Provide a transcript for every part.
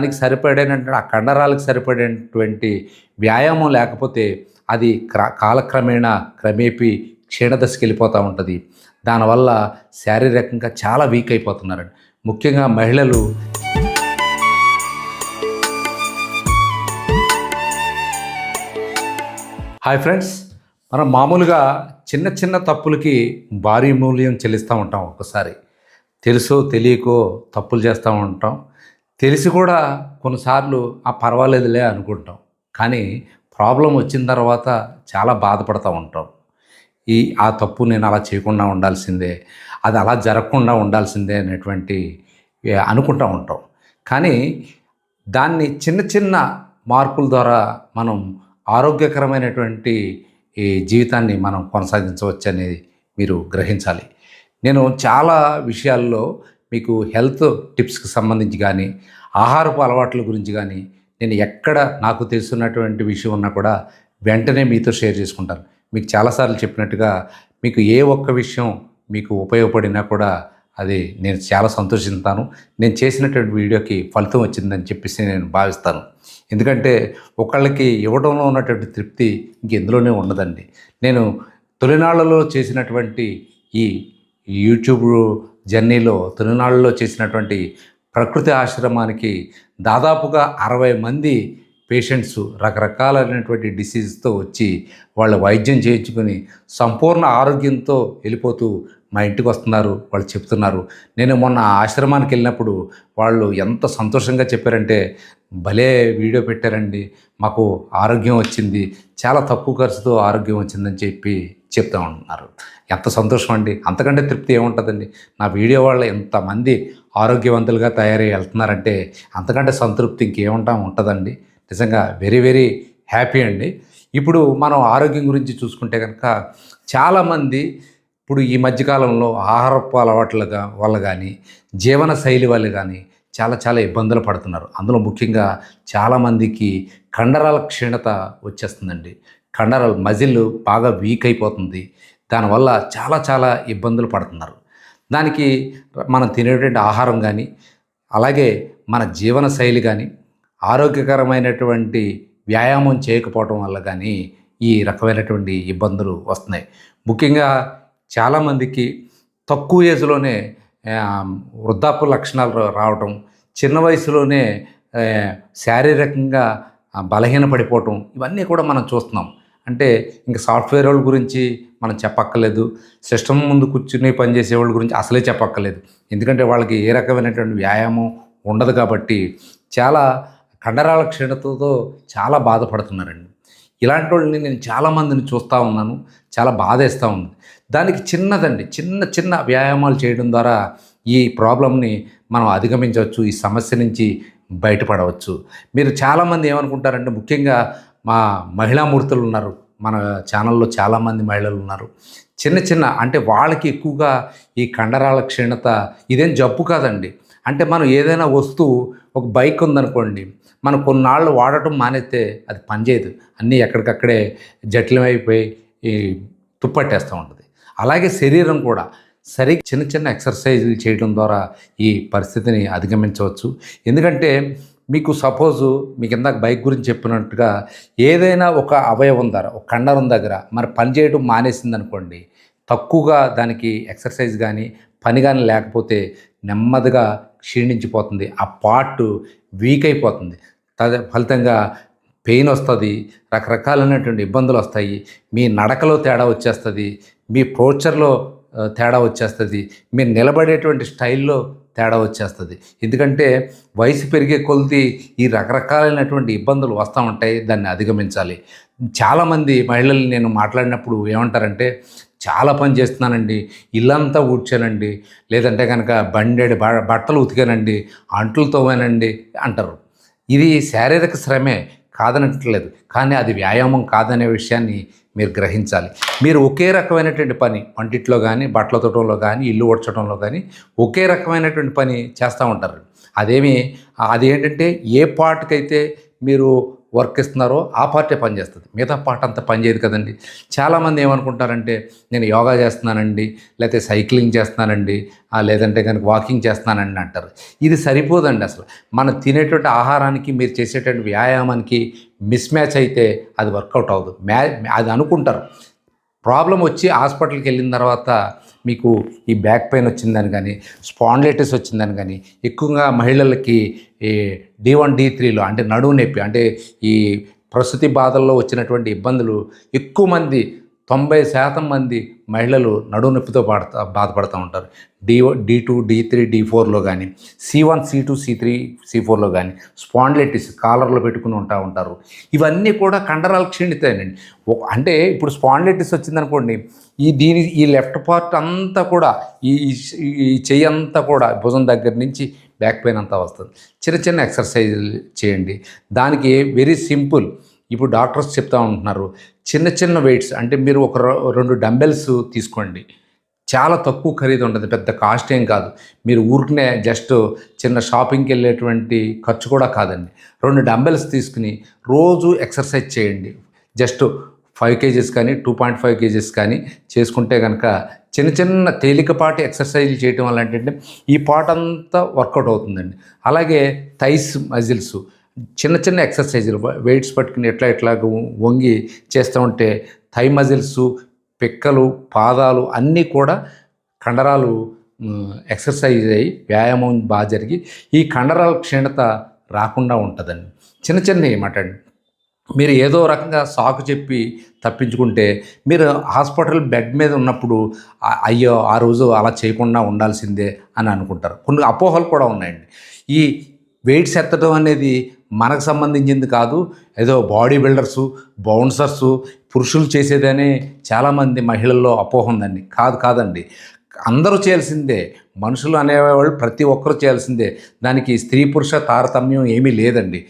దానికి సరిపడేటువంటి ఆ కండరాలకు సరిపడేటువంటి వ్యాయామం లేకపోతే అది క్ర- కాలక్రమేణా క్రమేపీ క్షీణదశకి వెళ్ళిపోతూ ఉంటుంది. దానివల్ల శారీరకంగా చాలా వీక్ అయిపోతున్నారండి. ముఖ్యంగా మహిళలు హాయ్ ఫ్రెండ్స్ మనం మామూలుగా చిన్న చిన్న తప్పులకి భారీ మూల్యం చెల్లిస్తూ ఉంటాం ఒక్కసారి. తెలుసో తెలియకో తప్పులు చేస్తూ ఉంటాం. తెలిసి కూడా కొన్నిసార్లు ఆ పర్వాలేదులే అనుకుంటాం. కానీ ప్రాబ్లం వచ్చిన తర్వాత చాలా బాధపడుతూ ఉంటాం. ఈ ఆ తప్పు నేను అలా చేయకుండా ఉండాల్సిందే అది అలా జరగకుండా ఉండాల్సిందే అనేటువంటి అనుకుంటూ ఉంటాం. కానీ దాన్ని చిన్న చిన్న మార్పుల ద్వారా మనం ఆరోగ్యకరమైనటువంటి ఈ జీవితాన్ని మనం కొనసాగించవచ్చు అనేది మీరు గ్రహించాలి. నేను చాలా విషయాల్లో మీకు హెల్త్ టిప్స్కి సంబంధించి కానీ ఆహారపు అలవాట్ల గురించి కానీ నేను ఎక్కడ నాకు తెలుసున్నటువంటి విషయం ఉన్నా కూడా వెంటనే మీతో షేర్ చేసుకుంటాను. మీకు చాలాసార్లు చెప్పినట్టుగా మీకు ఏ ఒక్క విషయం మీకు ఉపయోగపడినా కూడా అది నేను చాలా సంతోషిస్తాను నేను చేసినటువంటి వీడియోకి ఫలితం వచ్చిందని చెప్పేసి నేను భావిస్తాను. ఎందుకంటే ఒకళ్ళకి ఇవ్వడంలో ఉన్నటువంటి తృప్తి ఇంకెందులోనే ఉండదండి. నేను తొలినాళ్ళలో చేసినటువంటి ఈ యూట్యూబ్ జర్నీలో తొలినాళ్ళలో చేసినటువంటి ప్రకృతి ఆశ్రమానికి దాదాపుగా అరవై మంది పేషెంట్స్ రకరకాలైనటువంటి డిసీజ్తో వచ్చి వాళ్ళు వైద్యం చేయించుకొని సంపూర్ణ ఆరోగ్యంతో వెళ్ళిపోతూ మా ఇంటికి వస్తున్నారు వాళ్ళు చెప్తున్నారు. నేను మొన్న ఆశ్రమానికి వెళ్ళినప్పుడు వాళ్ళు ఎంత సంతోషంగా చెప్పారంటే భలే వీడియో పెట్టారండి మాకు ఆరోగ్యం వచ్చింది చాలా తక్కువ ఖర్చుతో ఆరోగ్యం వచ్చిందని చెప్పి చెప్తా ఉంటున్నారు ఎంత సంతోషం అండి. అంతకంటే తృప్తి ఏముంటుందండి? నా వీడియో వాళ్ళు ఎంతమంది ఆరోగ్యవంతులుగా తయారై వెళ్తున్నారంటే అంతకంటే సంతృప్తి ఇంకేముంటా ఉంటుందండి. నిజంగా వెరీ వెరీ హ్యాపీ అండి. ఇప్పుడు మనం ఆరోగ్యం గురించి చూసుకుంటే కనుక చాలామంది ఇప్పుడు ఈ మధ్యకాలంలో ఆహారపు అలవాట్లుగా వల్ల కానీ జీవన శైలి వల్ల కానీ చాలా చాలా ఇబ్బందులు పడుతున్నారు. అందులో ముఖ్యంగా చాలామందికి కండరాల క్షీణత వచ్చేస్తుందండి. కండరాలు మజిల్ బాగా వీక్ అయిపోతుంది. దానివల్ల చాలా చాలా ఇబ్బందులు పడుతున్నారు. దానికి మనం తినేటువంటి ఆహారం కానీ అలాగే మన జీవన శైలి కానీ ఆరోగ్యకరమైనటువంటి వ్యాయామం చేయకపోవటం వల్ల కానీ ఈ రకమైనటువంటి ఇబ్బందులు వస్తున్నాయి. ముఖ్యంగా చాలామందికి తక్కువ ఏజ్లోనే వృద్ధాప్య లక్షణాలు రావటం చిన్న వయసులోనే శారీరకంగా బలహీన బలహీనపడిపోవటం ఇవన్నీ కూడా మనం చూస్తున్నాం. అంటే ఇంకా సాఫ్ట్వేర్ వాళ్ళ గురించి మనం చెప్పక్కర్లేదు. సిస్టమ్ ముందు కూర్చుని పనిచేసే వాళ్ళ గురించి అసలే చెప్పక్కర్లేదు. ఎందుకంటే వాళ్ళకి ఏ రకమైనటువంటి వ్యాయామం ఉండదు కాబట్టి చాలా కండరాల క్షీణతతో చాలా బాధపడుతున్నారండి. ఇలాంటి వాళ్ళని నేను చాలామందిని చూస్తూ ఉన్నాను. చాలా బాధేస్తూ ఉంది. దానికి చిన్నదండి చిన్న చిన్న వ్యాయామాలు చేయడం ద్వారా ఈ ప్రాబ్లమ్ని మనం అధిగమించవచ్చు ఈ సమస్య నుంచి బయటపడవచ్చు. మీరు చాలామంది ఏమనుకుంటారంటే ముఖ్యంగా మా మహిళామూర్తులు ఉన్నారు. మన ఛానల్లో చాలామంది మహిళలు ఉన్నారు. చిన్న చిన్న అంటే వాళ్ళకి ఎక్కువగా ఈ కండరాల క్షీణత ఇదేం జబ్బు కాదండి. అంటే మనం ఏదైనా వస్తువు ఒక బైక్ ఉందనుకోండి మనం కొన్నాళ్ళు వాడటం మానేస్తే అది పనిచేయదు. అన్నీ ఎక్కడికక్కడే జటిలమైపోయి ఈ తుప్పట్టేస్తూ ఉంటుంది. అలాగే శరీరం కూడా సరి చిన్న చిన్న ఎక్సర్సైజులు చేయడం ద్వారా ఈ పరిస్థితిని అధిగమించవచ్చు. ఎందుకంటే మీకు సపోజు మీకు ఇందాక బైక్ గురించి చెప్పినట్టుగా ఏదైనా ఒక అవయవం దగ్గర ఒక కండరం దగ్గర మరి పని చేయడం మానేసింది అనుకోండి తక్కువగా దానికి ఎక్సర్సైజ్ కానీ పని కానీ లేకపోతే నెమ్మదిగా క్షీణించిపోతుంది. ఆ పార్ట్ వీక్ అయిపోతుంది. తద ఫలితంగా పెయిన్ వస్తుంది రకరకాలైనటువంటి ఇబ్బందులు వస్తాయి. మీ నడకలో తేడా వచ్చేస్తుంది మీ ప్రోచర్లో తేడా వచ్చేస్తుంది. మీరు నిలబడేటువంటి స్టైల్లో తేడా వచ్చేస్తుంది. ఎందుకంటే వయసు పెరిగే కొలిది ఈ రకరకాలైనటువంటి ఇబ్బందులు వస్తూ ఉంటాయి దాన్ని అధిగమించాలి. చాలామంది మహిళలు నేను మాట్లాడినప్పుడు ఏమంటారంటే చాలా పని చేస్తున్నానండి ఇల్లంతా ఊడ్చానండి లేదంటే కనుక బండేడు బ- బట్టలు ఉతికానండి అంట్లు తోమానండి అంటారు. ఇది శారీరక శ్రమే కాదనట్లేదు. కానీ అది వ్యాయామం కాదనే విషయాన్ని మీరు గ్రహించాలి. మీరు ఒకే రకమైనటువంటి పని వంటిట్లో కానీ బట్టల తోటంలో కానీ ఇల్లు ఉడ్చడంలో కానీ ఒకే రకమైనటువంటి పని చేస్తూ ఉంటారు. అదేమి అది ఏంటంటే ఏ పార్ట్కైతే మీరు వర్క్ ఇస్తున్నారో ఆ పార్టే పనిచేస్తుంది మిగతా పార్ట్ అంత పనిచేయదు కదండి. చాలామంది ఏమనుకుంటారంటే నేను యోగా చేస్తున్నానండి లేకపోతే సైక్లింగ్ చేస్తున్నానండి లేదంటే కనుక వాకింగ్ చేస్తున్నానండి అంటారు. ఇది సరిపోదండి అసలు. మనం తినేటువంటి ఆహారానికి మీరు చేసేటువంటి వ్యాయామానికి మిస్ మ్యాచ్ అయితే అది వర్కౌట్ అవ్వదు. మ్యా అది అనుకుంటారు. ప్రాబ్లం వచ్చి హాస్పిటల్కి వెళ్ళిన తర్వాత మీకు ఈ బ్యాక్ పెయిన్ వచ్చిందని కానీ స్పాండ్లైటిస్ వచ్చిందని కానీ ఎక్కువగా మహిళలకి ఈ డి వన్ డి త్రీలో అంటే నడువు నొప్పి అంటే ఈ ప్రసూతి బాధల్లో వచ్చినటువంటి ఇబ్బందులు ఎక్కువ మంది తొంభై శాతం మంది మహిళలు నడువు నొప్పితో పడతా బాధపడుతూ ఉంటారు. D D two D three D ఫోర్లో కానీ C one C two C three C ఫోర్లో కానీ స్పాండ్లైటిస్ కాలర్లో పెట్టుకుని ఉంటా ఉంటారు. ఇవన్నీ కూడా కండరాలు క్షీణితాయండి. అంటే ఇప్పుడు స్పాండ్లైటిస్ వచ్చిందనుకోండి ఈ దీని ఈ లెఫ్ట్ పార్ట్ అంతా కూడా ఈ ఈ- చెయ్యి అంతా కూడా భుజం దగ్గర నుంచి బ్యాక్ పెయిన్ అంతా వస్తుంది. చిన్న చిన్న ఎక్సర్సైజ్ చేయండి. దానికి వెరీ సింపుల్. ఇప్పుడు డాక్టర్స్ చెప్తా ఉంటున్నారు. చిన్న చిన్న వెయిట్స్ అంటే మీరు ఒక రెండు డంబెల్స్ తీసుకోండి. చాలా తక్కువ ఖరీదు ఉంటుంది. పెద్ద కాస్ట్ ఏం కాదు. మీరు ఊరికనే జస్ట్ చిన్న షాపింగ్కి వెళ్ళేటువంటి ఖర్చు కూడా కాదండి. రెండు డంబెల్స్ తీసుకుని రోజు ఎక్సర్సైజ్ చేయండి. జస్ట్ ఫైవ్ కేజెస్ కానీ టూ పాయింట్ ఫైవ్ కేజీస్ కానీ చేసుకుంటే కనుక చిన్న చిన్న తేలికపాటి ఎక్సర్సైజ్లు చేయటం వల్ల ఏంటంటే ఈ పాట అంతా వర్కౌట్ అవుతుందండి. అలాగే థైస్ మజిల్స్ చిన్న చిన్న ఎక్సర్సైజులు వెయిట్స్ పట్టుకుని ఎట్లా ఎట్లా వంగి చేస్తూ ఉంటే థై మజిల్స్ పిక్కలు పాదాలు అన్నీ కూడా కండరాలు ఎక్సర్సైజ్ అయ్యి వ్యాయామం బాగా జరిగి ఈ కండరాల క్షీణత రాకుండా ఉంటుందండి. చిన్న చిన్నవి అండి. మీరు ఏదో రకంగా సాకు చెప్పి తప్పించుకుంటే మీరు హాస్పిటల్ బెడ్ మీద ఉన్నప్పుడు అయ్యో ఆ రోజు అలా చేయకుండా ఉండాల్సిందే అని అనుకుంటారు. కొన్ని అపోహలు కూడా ఉన్నాయండి. ఈ వెయిట్స్ ఎత్తడం అనేది మనకు సంబంధించింది కాదు ఏదో బాడీ బిల్డర్సు బౌన్సర్సు పురుషులు చేసేదనే చాలామంది మహిళల్లో అపోహ ఉందండి. కాదు కాదండి. అందరూ చేయాల్సిందే మనుషులు అనేవాళ్ళు ప్రతి ఒక్కరూ చేయాల్సిందే. దానికి స్త్రీ పురుష తారతమ్యం ఏమీ లేదండి.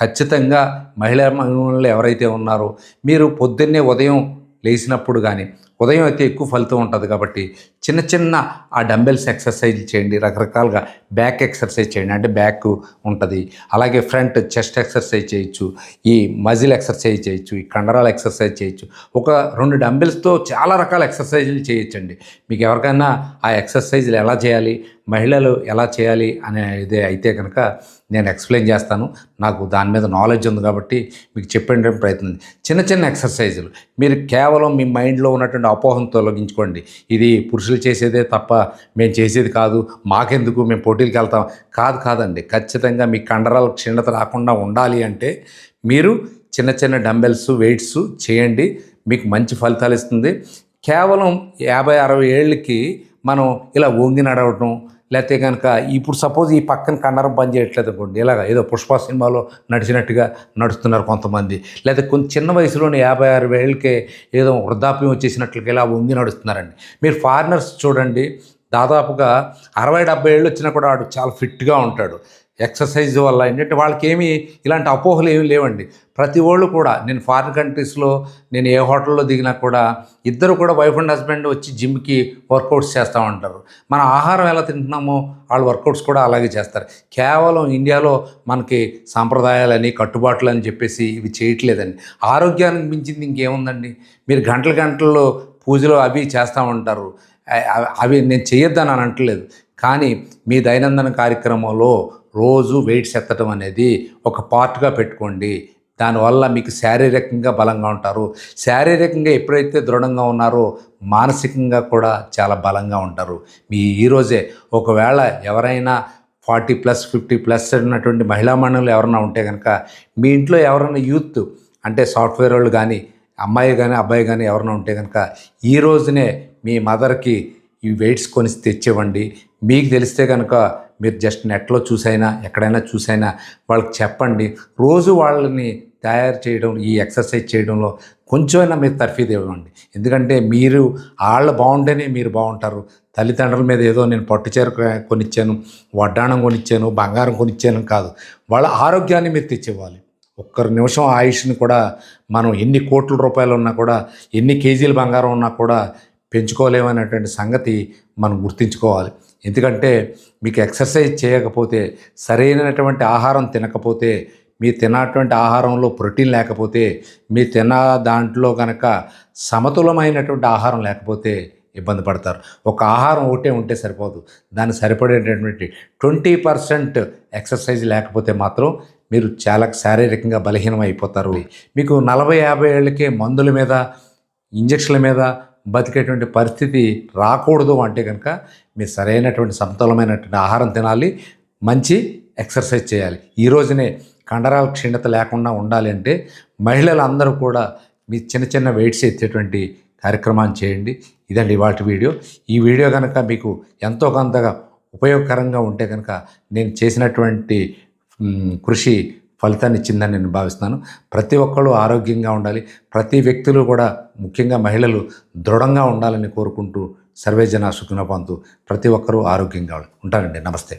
ఖచ్చితంగా మహిళా మహిళలు ఎవరైతే ఉన్నారో మీరు పొద్దున్నే ఉదయం లేచినప్పుడు కానీ ఉదయం అయితే ఎక్కువ ఫలితం ఉంటుంది కాబట్టి చిన్న చిన్న ఆ డంబెల్స్ ఎక్సర్సైజ్ చేయండి. రకరకాలుగా బ్యాక్ ఎక్సర్సైజ్ చేయండి. అంటే బ్యాక్ ఉంటుంది. అలాగే ఫ్రంట్ చెస్ట్ ఎక్సర్సైజ్ చేయొచ్చు. ఈ మజిల్ ఎక్సర్సైజ్ చేయొచ్చు. ఈ కండరాల ఎక్సర్సైజ్ చేయొచ్చు. ఒక రెండు డంబెల్స్తో చాలా రకాల ఎక్సర్సైజులు చేయొచ్చండి. మీకు ఎవరికైనా ఆ ఎక్సర్సైజులు ఎలా చేయాలి? మహిళలు ఎలా చేయాలి అనేది అయితే కనుక నేను ఎక్స్ప్లెయిన్ చేస్తాను. నాకు దాని మీద నాలెడ్జ్ ఉంది కాబట్టి మీకు చెప్పే ప్రయత్నం. చిన్న చిన్న ఎక్సర్సైజులు. మీరు కేవలం మీ మైండ్లో ఉన్నటువంటి అపోహం తొలగించుకోండి. ఇది పురుషులు చేసేదే తప్ప మేము చేసేది కాదు. మాకెందుకు? మేము పోటీలకు వెళ్తాం. కాదు కాదండి. ఖచ్చితంగా మీ కండరాలు క్షీణత రాకుండా ఉండాలి అంటే మీరు చిన్న చిన్న డంబెల్స్ వెయిట్స్ చేయండి. మీకు మంచి ఫలితాలు ఇస్తుంది. కేవలం యాభై అరవై ఏళ్ళకి మనం ఇలా వంగి నడవటం లేకపోతే కనుక ఇప్పుడు సపోజ్ ఈ పక్కన కండరం పని చేయట్లేదు అనుకోండి ఇలాగ ఏదో పుష్ప సినిమాలో నడిచినట్టుగా నడుస్తున్నారు కొంతమంది. లేకపోతే కొంచెం చిన్న వయసులోనే యాభై ఆరు ఏళ్ళకే ఏదో వృద్ధాప్యం వచ్చేసినట్లుగా ఇలా వంగి నడుస్తున్నారండి. మీరు ఫారినర్స్ చూడండి దాదాపుగా అరవై డెబ్బై ఏళ్ళు వచ్చినా కూడా వాడు చాలా ఫిట్గా ఉంటాడు. ఎక్సర్సైజ్ వల్ల ఏంటంటే వాళ్ళకి ఏమి ఇలాంటి అపోహలు ఏమి లేవండి. ప్రతి వాళ్ళు కూడా నేను ఫారిన్ కంట్రీస్లో నేను ఏ హోటల్లో దిగినా కూడా ఇద్దరు కూడా వైఫ్ అండ్ హస్బెండ్ వచ్చి జిమ్కి వర్కౌట్స్ చేస్తూ ఉంటారు. మన ఆహారం ఎలా తింటున్నామో వాళ్ళు వర్కౌట్స్ కూడా అలాగే చేస్తారు. కేవలం ఇండియాలో మనకి సాంప్రదాయాలని కట్టుబాట్లు అని చెప్పేసి ఇవి చేయట్లేదండి. ఆరోగ్యానికి మించింది ఇంకేముందండి? మీరు గంటల గంటల్లో పూజలు అవి చేస్తూ ఉంటారు. అవి నేను చేయొద్దని అని అంటలేదు. కానీ మీ దైనందిన కార్యక్రమంలో రోజు వెయిట్స్ ఎత్తడం అనేది ఒక పార్ట్గా పెట్టుకోండి. దానివల్ల మీకు శారీరకంగా బలంగా ఉంటారు. శారీరకంగా ఎప్పుడైతే దృఢంగా ఉన్నారో మానసికంగా కూడా చాలా బలంగా ఉంటారు. మీ ఈరోజే ఒకవేళ ఎవరైనా ఫార్టీ ప్లస్ ఫిఫ్టీ ప్లస్ ఉన్నటువంటి మహిళా మండలి ఎవరైనా ఉంటే కనుక మీ ఇంట్లో ఎవరైనా యూత్ అంటే సాఫ్ట్వేర్ వాళ్ళు కానీ అమ్మాయి కానీ అబ్బాయి కానీ ఎవరైనా ఉంటే కనుక ఈ రోజునే మీ మదర్కి ఈ వెయిట్స్ కొని తెచ్చివ్వండి. మీకు తెలిస్తే కనుక మీరు జస్ట్ నెట్లో చూసైనా ఎక్కడైనా చూసైనా వాళ్ళకి చెప్పండి. రోజు వాళ్ళని తయారు చేయడం ఈ ఎక్సర్సైజ్ చేయడంలో కొంచెమైనా మీరు తర్ఫీదు ఇవ్వండి. ఎందుకంటే మీరు వాళ్ళు బాగుంటేనే మీరు బాగుంటారు. తల్లిదండ్రుల మీద ఏదో నేను పట్టుచీర కొనిచ్చాను వడ్డాణం కొనిచ్చాను బంగారం కొనిచ్చాను కాదు. వాళ్ళ ఆరోగ్యాన్ని మీరు తెచ్చివ్వాలి. ఒక్కరు నిమిషం ఆయుష్ని కూడా మనం ఎన్ని కోట్ల రూపాయలు ఉన్నా కూడా ఎన్ని కేజీల బంగారం ఉన్నా కూడా పెంచుకోలేమనేటువంటి సంగతి మనం గుర్తుంచుకోవాలి. ఎందుకంటే మీకు ఎక్సర్సైజ్ చేయకపోతే సరైనటువంటి ఆహారం తినకపోతే మీ తిన్నటువంటి ఆహారంలో ప్రోటీన్ లేకపోతే మీ తిన్న దాంట్లో కనుక సమతులమైనటువంటి ఆహారం లేకపోతే ఇబ్బంది పడతారు. ఒక ఆహారం ఒకటే ఉంటే సరిపోదు. దానికి సరిపడేటటువంటి ట్వంటీ పర్సెంట్ ఎక్సర్సైజ్ లేకపోతే మాత్రం మీరు చాలా శారీరకంగా బలహీనం అయిపోతారు. మీకు నలభై యాభై ఏళ్ళకే మందుల మీద ఇంజక్షన్ల మీద బతికేటువంటి పరిస్థితి రాకూడదు అంటే కనుక మీరు సరైనటువంటి సమతులమైనటువంటి ఆహారం తినాలి మంచి ఎక్సర్సైజ్ చేయాలి. ఈ రోజునే కండరాల క్షీణత లేకుండా ఉండాలి అంటే మహిళలందరూ కూడా మీ చిన్న చిన్న వెయిట్స్ ఎత్తేటువంటి కార్యక్రమాన్ని చేయండి. ఇదండి ఇవాటి వీడియో. ఈ వీడియో కనుక మీకు ఎంతో కొంతగా ఉపయోగకరంగా ఉంటే కనుక నేను చేసినటువంటి కృషి ఫలితాన్ని ఇచ్చిందని నేను భావిస్తున్నాను. ప్రతి ఒక్కళ్ళు ఆరోగ్యంగా ఉండాలి. ప్రతి వ్యక్తులు కూడా ముఖ్యంగా మహిళలు దృఢంగా ఉండాలని కోరుకుంటూ సర్వేజన సుఖినపంతు ప్రతి ఒక్కరూ ఆరోగ్యంగా ఉంటానండి నమస్తే.